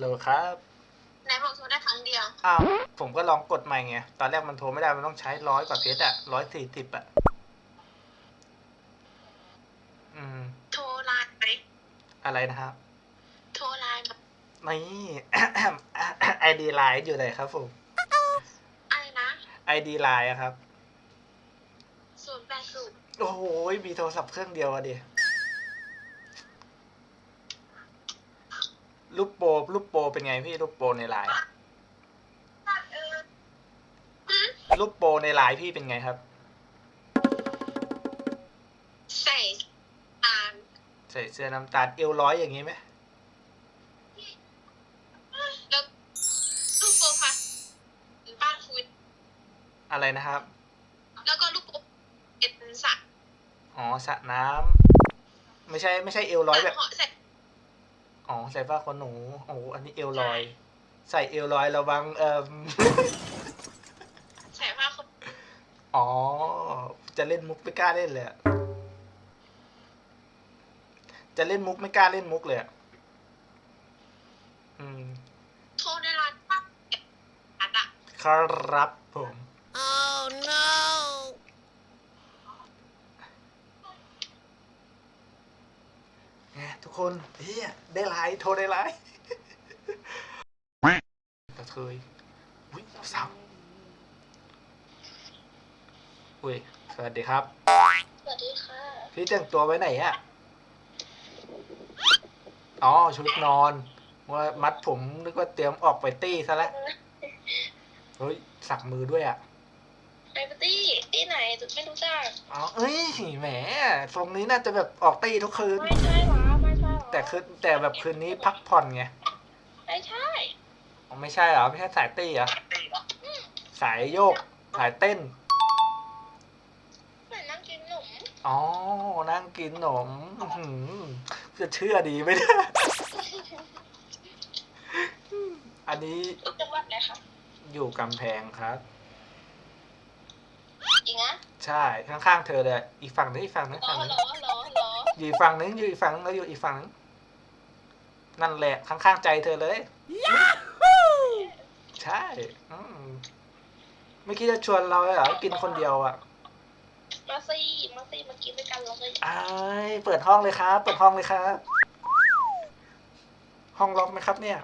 โหลครับไหนบอกโทรได้ครั้งเดียว อ้าวผมก็ลองกดใหม่ไง ตอนแรกมันโทรไม่ได้ มันต้องใช้ร้อยกว่าเพชรอะร้อยสี่สิบอะอืม โทรไลน์ไหมอะไรนะครับ โทรไลน์ไหมนี่ ไอดีไลน์อยู่ไหนครับผมอะไรนะไอดีไลน์อะครับ ศูนย์แปดศูนย์โอ้โหมีโทรศัพท์เครื่องเดียวอะดิ รูปโปรรูปโปรเป็นไงพี่รูปโปรในไลน์เออรูปโปรในไลน์พี่เป็นไงครับ ใส่อ่านใส่เสื้อน้ำตาลเอวร้อยอย่างนี้ไหมแล้วรูปโปรไฟล์บ้านคุยอะไรนะครับ แล้วก็รูปโปรเป็นสระอ๋อสระน้ำไม่ใช่ไม่ใช่เอวร้อยแบบเหาะใส่ อ๋อใส่ผ้าขนหนูโอ้โหอันนี้เอวลอย ใส่เอวลอยระวังเอ่มใส่ผ้าคนอ๋อ จะเล่นมุกไม่กล้าเล่นเลยอะจะเล่นมุกไม่กล้าเล่นมุกเลยอะอืม โทรในไลน์ป้าเก็บอัดอะครับผม oh no ไง ทุกคนเฮียได้ไลน์โทรได้ไลน์กระเทยอุ้ยสาวอุ้ยสวัสดีครับ สวัสดีค่ะ พี่แต่งตัวไว้ไหนอะอ๋อชุดนอนว่ามัดผมนึกว่าเตรียมออกไปตี้ซะแล้วเฮ้ยสักมือด้วยอะไปปาร์ตี้ที่ไหนจุดไม่รู้จักอ๋อเอ้ยแหมทรงนี้น่าจะแบบออกตี้ทุกคืนไม่ใช่ แต่คืนแต่แบบคืนนี้พักผ่อนไงไม่ใช่อ๋อไม่ใช่เหรอ ไม่ใช่สายตี้เหรอ สายโยก สายเต้น เหมือนนั่งกินขนมอ๋อ นั่งกินขนมอื้อหือจะเชื่อดีไหมเนี่ยอันนี้จังหวัดอะไรคะอยู่กำแพงครับ จริงอะใช่ ข้างๆเธอเลย อีกฝั่งนึงอีกฝั่งนึงรอฝั่งนึงรอรอร ออยู่อีกฝั่งนึงอยู่อีกฝั่งนึงแล้วอยู่อีกฝั่งนึงนั่นแหละข้างๆใจเธอเลย ใช่อืมไม่คิดจะชวนเราเลยเหรอกินคนเดียวอะ มาซี่มาซี่มากินด้วยกันเลยอ้ายเปิดห้องเลยครับ เปิดห้องเลยครับ ห้องล็อกไหมครับ เนี่ย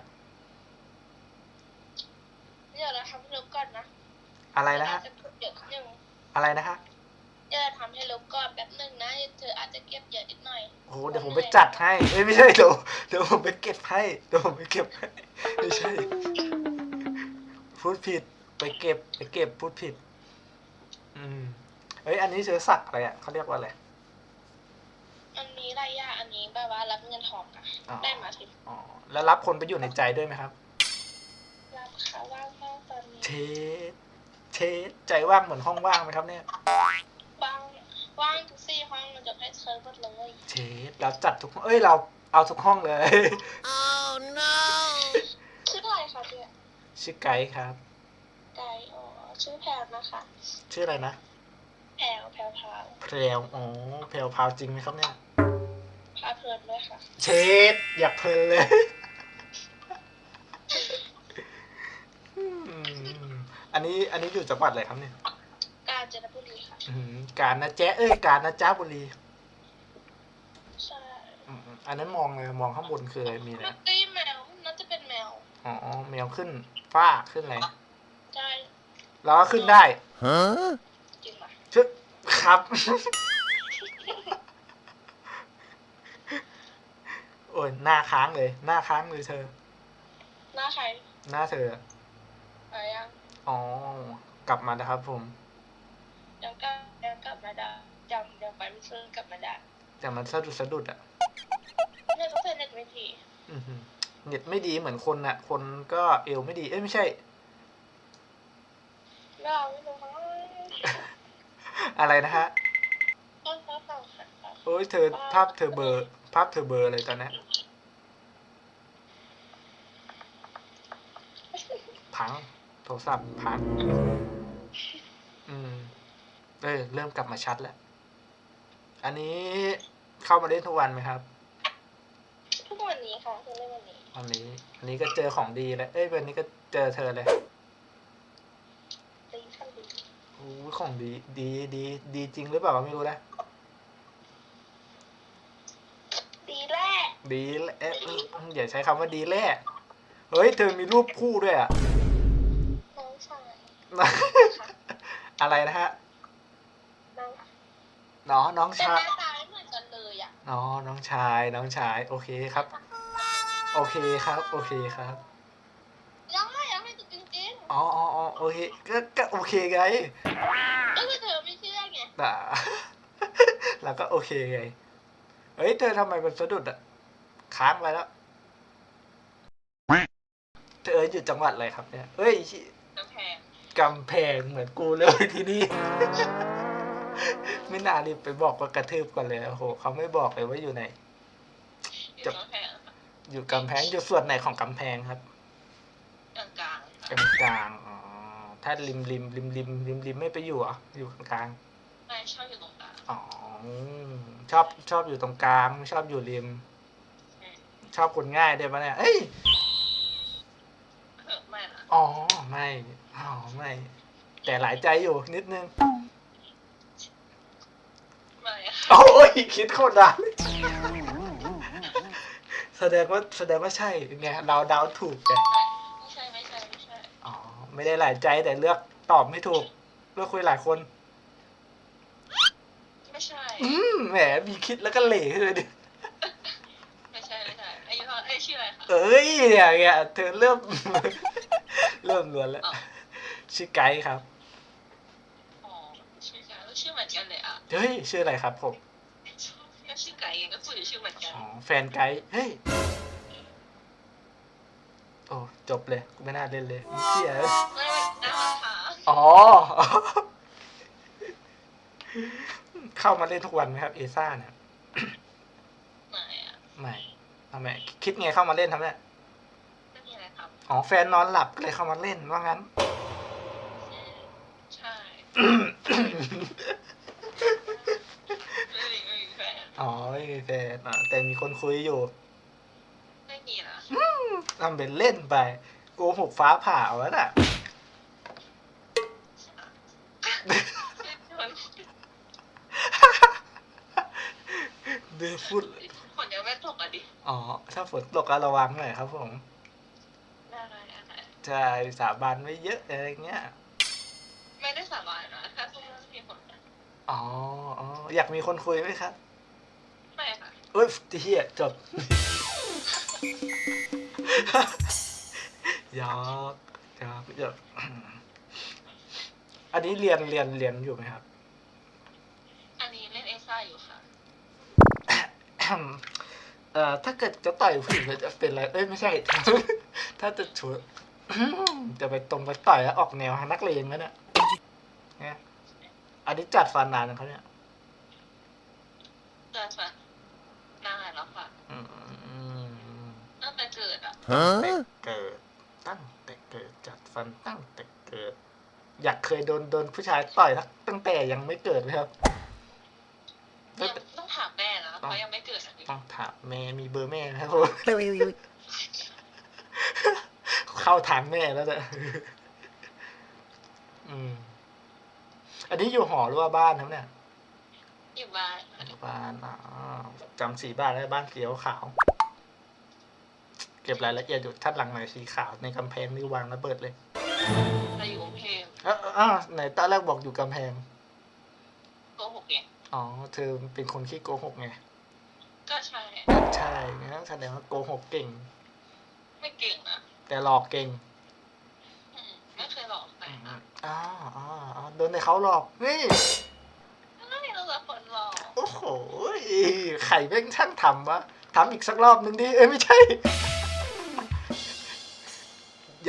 เดี๋ยวเราทำให้เร็วก่อนนะ อะไรนะฮะเธออาจจะเก็บเยอะนิดนึงอะไรนะฮะ เดี๋ยวเราทำให้เร็วก่อนแป๊บนึงนะเธออาจจะเก็บเยอะนิดหน่อยโอ้โหเดี๋ยวผมไปจัดให้เอ้ยไม่ใช่เดี๋ยวเดี๋ยวผมไปเก็บให้เดี๋ยวผมไปเก็บให้ไม่ใช่พูดผิดไปเก็บไปเก็บพูดผิด อืมเฮ้ยอันนี้เชื้อสักอะไรอะเขาเรียกว่าอะไรอันนี้ไรย่ะอันนี้แบบว่ารับเงินทองอะอ๋อได้มาสิอ๋อแล้วรับคนไปอยู่ในใจด้วยไหมครับรับค่ะว่างมากตอนนี้เชดเชดใจว่างเหมือนห้องว่างไหมครับเนี่ย ว่างว่างทุกสี่ห้องมันจะให้เธอหมดเลยเชดเราจัดทุกห้องเอ้ยเราเอาทุกห้องเลย oh no ชื่ออะไรคะเนี่ยชื่อไกด์ครับ ไก่อ๋อชื่อแพลนะคะ ชื่ออะไรนะ แพลวแพลวพราวแพรวอ๋อแพรวพราวจริงไหมครับเนี่ย พาเพลินด้วยค่ะ เชดอยากเพลินเลยอืมอันนี้อันนี้อยู่จังหวัดอะไรครับเนี่ย กาญจนบุรีค่ะ อืม การนะแจ๊ะเอ้ยการนะจ้าบุรีใช่อืมอันนั้นมองเลยมองข้างบนคืออะไรมีอะไรเมื่อกี้แมวน่าจะเป็นแมวอ๋อแมวขึ้นฟ้าขึ้นอะไรใช่แล้วก็ขึ้นได้จริงปะชื่อครับ โอ้ยหน้าค้างเลย หน้าค้างเลยเธอ หน้าใครหน้าเธอ อะไรยังอ๋อกลับมานะครับผม ยังกลั บยังกลับมาได้ยังยังไปไม่ซื้อกลับมาได้แต่มันสะดุดสะดุดอะเนี่ยก็เป็นเน็ตเวทีอื้อหือเน็ตไม่ดีเหมือนคนน่ะคนก็เอวไม่ดี เอ้ยไม่ใช่เราไม่รู้มั้งอะไรนะฮะต้นฟ้าเปล่าค่ะโอ้ยเธอภาพเธอเบลอร์ภาพเธอเบลอร์เลยตอนนี้พังโทรศัพท์พังอืม เออเริ่มกลับมาชัดแล้ว อันนี้เข้ามาเล่นทุกวันไหมครับ ทุกวันนี้ค่ะเพิ่งเล่นวันนี้วันนี้วันนี้ก็เจอของดีแล้ว เอ้ยวันนี้ก็เจอเธอเลยตีขั้นดีโอ้ยของดีดีดี ดีจริงหรือเปล่าก็ไม่รู้นะ ดีแรกดีแหละเอ๊ะอย่าใช้คำว่าดีแหละเฮ้ยเธอมีรูปคู่ด้วยอะน้องชาย อะไรนะฮะน้อง น้องน้องแต่หชายน้าตาไม่เหมือนกันเลยอะน้องน้องชายน้องชาย โอเคครับ โอเคครับ โอเคครับยังไม่ยังไม่จริงจริงอ๋ออ๋ออ๋อโอเคก็ก็โอเคไงๆก็คือเธอไม่เชื่อไงอะแล้วก็โอเคไงเฮ้ยเธอทำไมมันสะดุดอะค้างไปแล้ว เธออยู่จังหวัดอะไรครับเนี่ยเฮ้ย กำแพงกำแพงเหมือนกูเลยที่นี่ ไม่น่ารีบไปบอกว่ากระทืบก่อนเลยโอ้โหเขาไม่บอกเลยว่าอยู่ไหนอยู่กำแพงค่ะอยู่กำแพงอยู่ส่วนไหนของกำแพงครับกลางกลางๆกค่ะลางกลางๆอ๋อถ้าริมริมริมริมริมริมไม่ไปอยู่เหรอะอยู่กลางไม่ชอบอยู่ตรงกลางๆอ๋อชอบชอบอยู่ตรงกลางไม่ชอบอยู่ริมอืมชอบคนง่ายได้ปะเนี่ยเอ้ยเออไม่นะอ๋อไม่อ๋อไม่ แต่หลายใจอยู่นิดนึง ไม่อะ โอ้ย คิดโคตรดังแสดงว่าแสดงว่าใช่ไงเราเดาถูกไงไม่ใช่ไม่ใช่ไม่ใช่ อ๋อไม่ได้หลายใจแต่เลือกตอบไม่ถูก เลือกคุยหลายคน ไม่ใช่ อืมแหมมีคิดแล้วก็เหล่ขึ้นเลยดิไม่ใช่ไม่ใช่อายุเท่าไอ้ยชื่ออะไรคะเอ้ยเนี่ยเนี่ยเธอเริ่ม เริ่มรวนแล้วอ๋อชื่อไกด์ครับ อ๋อชื่อไก่ชื่อเหมือนกันเลยอะ เฮ้ยชื่ออะไรครับผม แฟนไกด์เฮ้ยโอ้จบเลยกูไม่น่าเล่นเลยเชี่ยไม่ไม่น่ารักค่ะอ๋อ เข้ามาเล่นทุกวันไหมครับ เอซ่าเนี่ยไม่อะไม่ทำไมคิดไงเข้ามาเล่นทำไมไม่มีอะไรครับอ๋อแฟนนอนหลับก็เลยเข้ามาเล่นว่างั้นอืมใช่ไม่มีไม่มีแฟน อ๋อไม่มีแฟนอะ แต่มีคนคุยอยู่ ไม่มีนะทำเป็นเล่นไปโกหกฟ้าผ่าเอาแล้วน่ะ เดือพูดฝนยังไม่ตกอะดิ อ๋อ ถ้าฝนตกก็ระวังหน่อยครับผมได้อะไรอะไรใช่สาบานไว้เยอะอะไรเงี้ย ไม่ได้สาบานนะแค่พูดเรื่องที่ฝนนะอ๋ออ๋อ อยากมีคนคุยไหมครับไม่ค่ะ เอ้ยเฮียจบหยอกหยอกหยอกอันนี้เรียนเรียนเรียนอยู่ไหมครับ อันนี้เล่นเอซ่าอยู่ค่ะ เอ่อถ้าเกิดจะต่อยผู้หญิงจะเป็นอะไร เอ้ยไม่ใช่ ถ้าจะชวนจะไปตรงไปต่อยแล้วออกแนวนักเลงแล้วเนี่ยเนี่ยอันนี้จัดฟันนานนะครับเนี่ยเกิดมนานแล้วค่ะ อืม ตั้งแต่ เกิดอะแต่เกิด ตั้งแต่เกิดจัดฟันตั้งแต่เกิด อยากเคยโดนโดนผู้ชายต่อยตั้งแต่ยังไม่เกิดไหมครับยังต้องถามแม่นะเพราะยังไม่เกิดอะดิต้องถามแม่มีเบอร์แม่ไหมครับผมเข้าทางแม่แล้วเนี่ยอืม อันนี้อยู่หอหรือว่าบ้านครับเนี่ย อยู่บ้าน อยู่บ้านอ๋อจำสีบ้านได้บ้านสีขาว เก็บรายละเอียดอยู่ทัดหลังหน่อยสีขาวในกำแพงนี่วางระเบิดเลยเราอยู่กรุงเทพเอ้าอ้าวไหนตอนแรกบอกอยู่กำแพง โกหกไงอ๋อ เธอเป็นคนขี้โกหกไง ก็ใช่ใช่งั้นแสดงว่าโกหกเก่ง ไม่เก่งนะแต่หลอกเก่งอืมไม่เคยหลอกใครนะอ๋ออ๋ออ๋อโดนในเขาหลอกเฮ้ยไม่เราจะคนหลอกโอ้โหไข่เบ้งช่างทำวะทำอีกสักรอบนึงดิเอ้ยไม่ใช่ห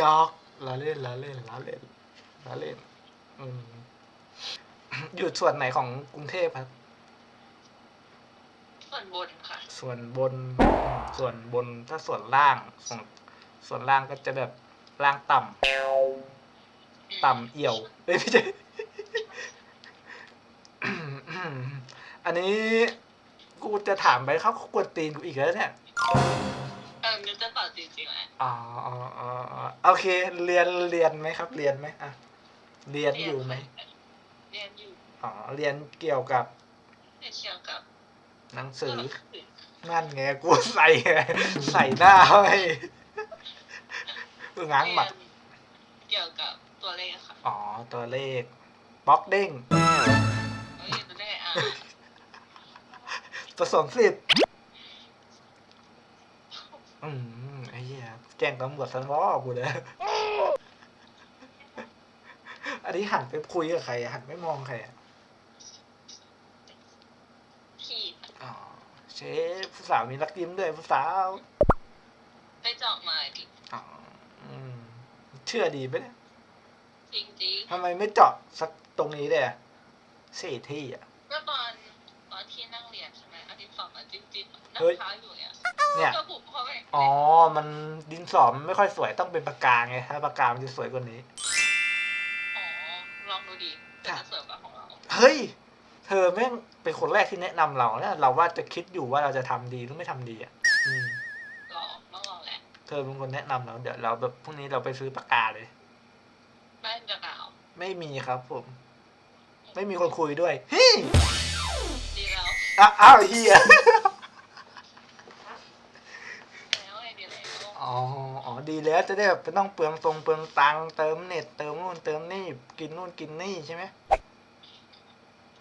ยอกล้อเล่นล้อเล่นล้อเล่นล้อเล่นอืมอยู่ส่วนไหนของกรุงเทพครับ ส่วนบนค่ะ ส่วนบน ส่วนบนถ้าส่วนล่าง ส่วนส่วนล่างก็จะแบบล่างต่ำต่ำเอี่ยวเอ้ยไม่ใช่อันนี้กูจะถามไปเขากวนตีนกูอีกแล้วเนี่ยมันนึก จะตอบจริงๆแหละอ๋ออ๋ออ๋ออ๋อโอเค เรียนเรียนไหมครับ เรียนไหมอะเรียนอยู่ไหมเรียนอยู่อ๋อเรียนเกี่ยวกับเรียนเกี่ยวกับหนังสือตัวหนังสือนั่นไงกูใส่ไงใส่หน้าไว้กูง้างหมัดเรียนเกี่ยวกับตัวเลขค่ะอ๋อตัวเลขบล็อกเด้งเอ้ยตัวเลขอะผสมสิบอืมไอ้เหี้ยแจ้ง ตำรวจสันวอกูเลยอันนี้หันไปคุยกับใครอะหันไม่มองใครอะขีดอ๋อเชฟผู้สาวมีรักยิ้มด้วยผู้สาว ไปเจาะมาดิอ๋ออืมเชื่อดีไหมเนี่ยจริงทำไมไม่เจาะสักตรงนี้เลยอะสี่ที่อะๆก็ตอนตอนที่นั่งเรียนใช่ไหมอาทิตย์สองอะจิ๊บจิ๊บนั่งเฮ้ยค้างอยู่เนี่ยเนี่ยก็บุกเข้าไป อ๋อ มันดินสอมันไม่ค่อยสวยต้องเป็นปากกาไงถ้าปากกามันจะสวยกว่านี้ อ๋อ ลองดูดิแต่จะสวยกว่าของเรา เฮ้ย เธอแม่งเป็นคนแรกที่แนะนำเราเนี่ยเราว่าจะคิดอยู่ว่าเราจะทำดีหรือไม่ทำดีอะอืมลองต้องลองแหละเธอเป็นคนแนะนำเราเดี๋ยวเราแบบพรุ่งนี้เราไปซื้อปากกาเลยไม่จะกล่าวไม่มีครับผม ไม่มีคนคุยด้วยเฮ้ยดีแล้วอะอ้าวเฮีย แล้วไงดีแล้ว อ๋ออ๋อดีแล้วจะได้แบบไม่ต้องเปลืองตรงเปลืองตังค์เติมเน็ตเติมนู่นเติมนี่กินนู่นกินนี่ใช่ไหม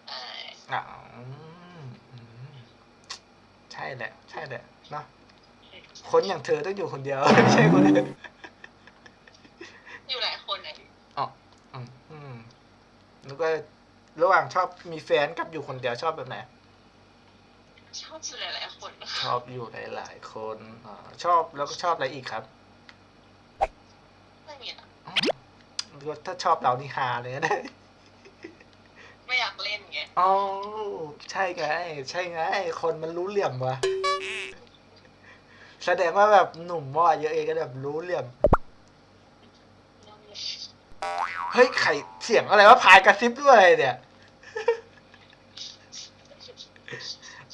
ใช่อ่าอืมอืมใช่แหละ ใช่แหละเนาะคนอย่างเธอต้องอยู่คนเดียว ไม่ใช่คนอื่นอยู่หลายคนเลยอืมอืมแล้วก็ระหว่างชอบมีแฟนกับอยู่คนเดียวชอบแบบไหนชอบอยู่หลายๆคนนะ ชอบอยู่หลายๆคนอ่าชอบแล้วก็ชอบอะไรอีกครับ ไม่มีนะอืมแล้วถ้าชอบเรานี่ฮาเลยนะ ไม่อยากเล่นไงอ๋อใช่ไง ใช่ไง คนมันรู้เหลี่ยมวะแสดงว่าแบบหนุ่มว่าเยอะเองก็แบบรู้เหลี่ยม เฮ้ยไข่เสียงอะไรวะพายกระซิบด้วยอะไรเนี่ย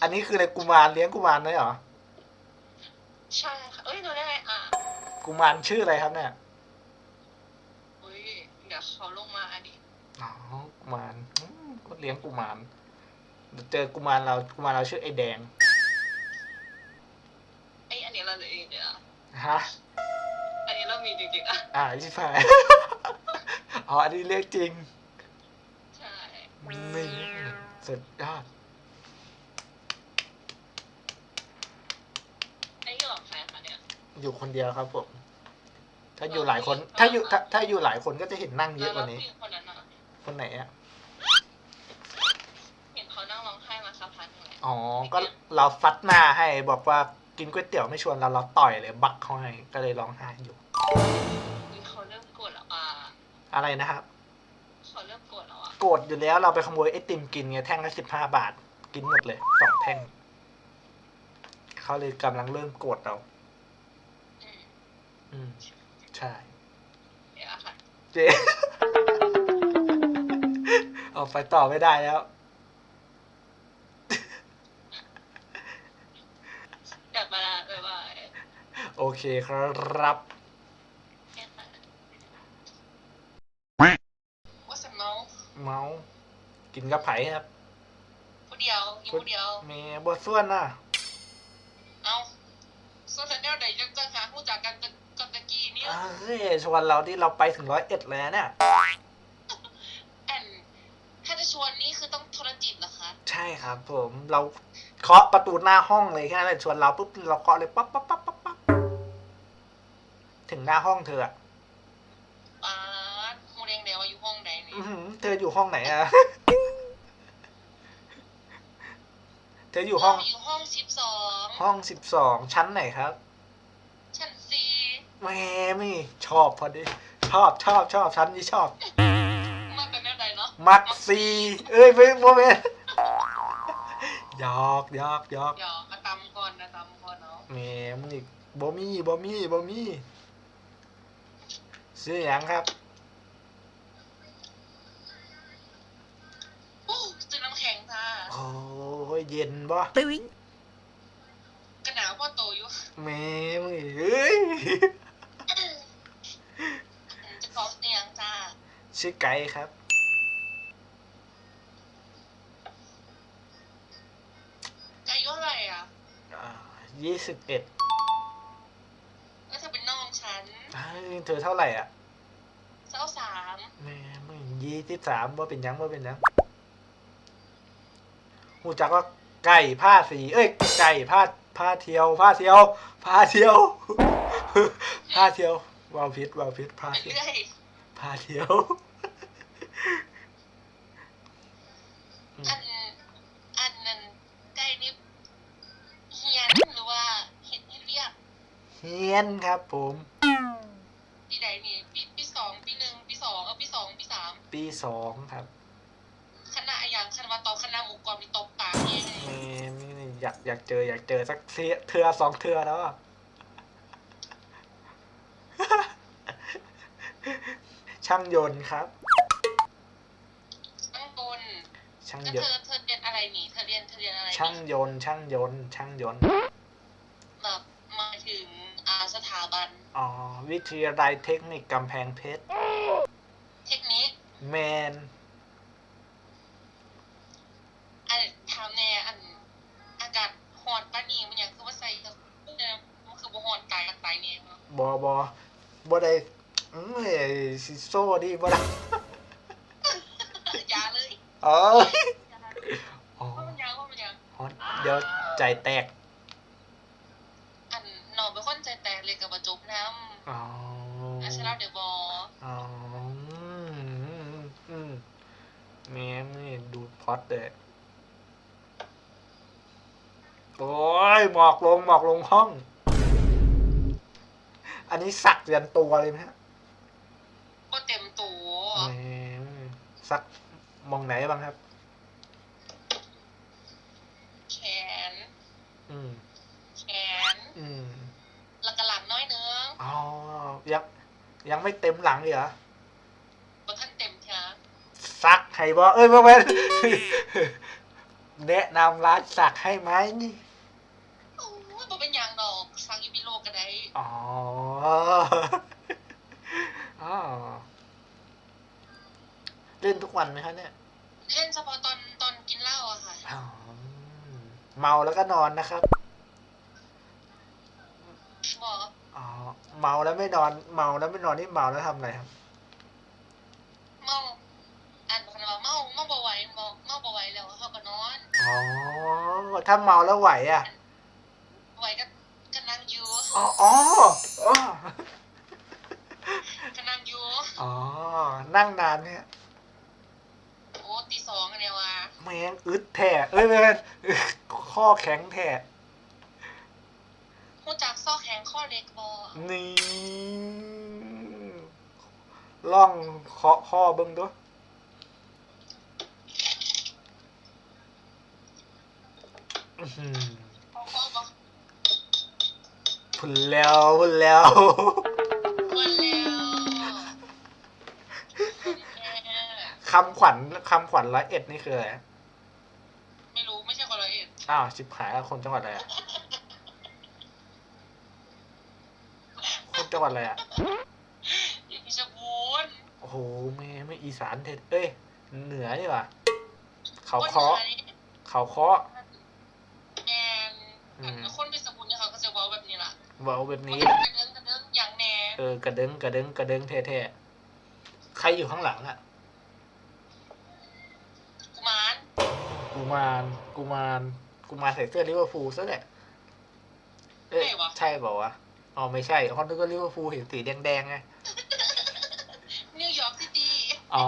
อันนี้คืออะไรกุมารเลี้ยงกุมารด้วยเหรอ ใช่ค่ะเอ้ยดูได้ไงอะกุมารชื่ออะไรครับเนี่ย อุ้ยเดี๋ยวเขาลงมาอะดิอ๋อ กุมารอืมก็เลี้ยงกุมารเดี๋ยวเจอกุมารเรา กุมารเราชื่อไอ้แดง ไอยอันนี้เราเลยเองเดี๋ยวฮะ อันนี้เรามีจริงๆอะอ่าชิบหาย อ๋อ อันนี้เรียกจริง ใช่ นี่สุดยอด ไอ้ที่หลอกใครคะเนี่ย อยู่คนเดียวครับผม ถ้าอยู่หลายคน ถ้าอยู่ถ้าถ้าอยู่หลายคนก็จะเห็นนั่งเยอะกว่านี้ แล้วผู้หญิงคนนั้นอะคนไหนอะ เห็นเขานั่งร้องไห้มาสักพักหนึงแล้วอ๋อ ก็เราฟัดหน้าให้บอกว่ากินก๋วยเตี๋ยวไม่ชวนเราเราต่อยเลยบักเขาให้ก็เลยร้องไห้อยู่ อุ๊ยเขาเริ่มโกรธแล้วอะอะไรนะครับ เขาเริ่มโกรธแล้วอะโกรธอยู่แล้วเราไปขโมยไอติมกินไงแท่งละสิบห้าบาท กินหมดเลยสองแท่งเขาเลยกำลังเริ่มโกรธเราอืม อืมใช่เดี๋ยวอะค่ะเจ๊เอาไปต่อไม่ได้แล้ว กลับมาละบ๊ายบายโอเคครับแค่นั้นว่าสมองเมาส์กินกับไผ่ครับผู้เดียวอยู่ผู้เดียวเมบทส่วนน่ะ เอาโซเชียลไหนจะจะหาผู้จักกันตะ กันตะกี้เนี่ยเฮ้ยชวนเราที่เราไปถึงร้อยเอ็ดแล้วเนี่ย แอนถ้าจะชวนนี่คือต้องโทรจิตเหรอคะ ใช่ครับผมเราเคาะประตูหน้าห้องเลยแค่นั้นเลยชวนเราปุ๊บเราเคาะเลยปั๊บปั๊บปั๊บปั๊บปั๊บถึงหน้าห้องเธออะป้าดโมเดงเดียวอยู่ห้องไหนนี่อื้อหือเธออยู่ห้องไหนอะ เธออยู่ห้อง เราอยู่ห้องสิบสองห้องสิบสองชั้นไหนครับชั้นสี่ แหมไม่ชอบพอดี ชอบชอบชอบชั้นนี้ชอบ มันเป็นแบบไหนเนาะมักซีเอ้ยไม่โมเมนหยอกหยอกหยอกเดี๋ยวมาตำก่อนนะตำก่อนเนาะแหมมึงอีกบ่มีบ่มีบ่มีซื้อหยังครับโอ้ซื้อน้ำแข็งจ้าโอ้ยเย็นบ่กระหนาวพ่อโตอยู่แม่มึงเอ้ย จะขอเสียงจ้า ชื่อไก่ครับ อายุเท่าไหร่อะยี่สิบเอ็ดแล้วเธอเป็นน้องฉันเธอเท่าไหร่อะเจ้าสามแม่มึงยี่สิบสามว่าเป็นหยังว่าเป็นหยังหูจักว่าไก่ผ้าสี เอ้ย ไก่ผ้าผ้าเที่ยว ผ้าเที่ยว ผ้าเที่ยว ผ้าเที่ยววาวพิษวาวพิษผ้าไปเที่ยวเรื่อยผ้าเที่ยวอันอันนั้นใกล้นี่เฮียนหรือว่าเห็ดให้เรียกเฮียนครับผมปีใดนี่ปีปีสองปีหนึ่งปีสองเออปีสองปีสามปีสองครับคณะอย่างคณะว่าตอบคณะหมู่กรมีตบปากเองแม่นี่อยากอยากเจออยากเจอสักเทือเทือสองเทือแล้วอะ ช่างยนต์ครับข้างบนช่างแล้วยเธนอต์เธอเรียนอะไรนี่เธอเรียนเธอเรียนอะไรช่างนี่ยนต์ช่างยนต์ช่างยนต์แบบมาถึงอ่าสถาบัน อ๋อวิทยาลัยเทคนิคกำแพงเพชรเทคนิคแมนอันถามแน่อันอากาศฮอนป้านนี่มันอย่างคือว่าใส่กับเนี่ยมันคือบ่ฮอนตายกันตายเนี่ยเนาะบอบอบอได้อืม เอ้ยซิโซ่ดิบอได้อยาเลยเอ๋ออย่าเลยอ๋อว่ามันยังว่ามันยังฮอตเดี๋ยวใจแตกอันหนอนเป็นคนใจแตกเลยกับว่าจบน้อ๋อำอาชราเดอะบออ๋ออืมอืมแม่นี่ดูพอดเลยโอ้ยหมอกลงหมอกลงห้อง อันนี้สักยันตัวเลยไหมฮะ ก็เต็มตัว แหม สักมองไหนบ้างครับ แขน อืม แขน อืม แล้วก็หลังน้อยเนื้ออ๋อ ยัง ยังไม่เต็มหลังอีกเหรอบนท่านเต็มเถอะสักให้บอเอ้ยมาเป็นแนะนำร้านสักให้ไหมนี่โอ้ยบ่เป็นหยังดอก สังยูบิโลก็ได้อ๋ออ๋อ เล่นทุกวันไหมครับเนี่ย เล่นเฉพาะตอนตอนกินเหล้าอะค่ะ อ๋อเมาแล้วก็นอนนะครับ บอกอ๋อ เมาแล้วไม่นอน เมาแล้วไม่นอนนี่เมาแล้วทำอะไรครับ เมาอันบอกนะว่าเมาเมาบ่ไหวบอกเมาบ่ไหวแล้วเขาก็นอนอ๋อ ถ้าเมาแล้วไหวอะ ไหวก็ก็นั่งอยู่อ๋อ อ๋อ อ๋อ ก็นั่งอยู่ อ๋อ นั่งนานเนี่ยโอ้ตีสองอันเนี้ยว่ะ แมงอึดแท้เอ้ยไม่เป็นข้อแข็งแท้หูจักซอกแข็งข้อเล็กบอนี่ล่องเคาะข้อเบิ้งด้วยอื้อหือข้อข้อบอพุ่นแล้วพุ่นแล้วเพื่อนแล้วแม่คำขวัญคำขวัญร้อยเอ็ดนี่คืออะไร ไม่รู้ไม่ใช่คนละเอ็ดอ้าวชิบหายแล้วคนจังหวัดอะไรอะคนจังหวัดอะไรอะอยู่พิชรบูรณ์โอ้โหไม่ไม่อีสานเทศเอ้ยเหนือนี่หว่าเขาคนเคาะหนือนี่เขาเคาะแมนอืมคนพิชรบูรณ์เนี่ยเขาก็จะเว้าแบบนี้ล่ะเว้าแบบนี้กระเดิงกระเดิงอย่างแน่เออกระเด้งกระเด้งกระเด้งแท้ๆใครอยู่ข้างหลังอะกุมารกูมารกูมาร กูมารใส่เสื้อลิเวอร์พูลซะแหละ เอ้ยใช่เปล่าวะ อ๋อไม่ใช่เขาคิดว่าลิเวอร์พูลเห็นสีแดงๆไง นิวยอร์กซิตี้ อ๋อ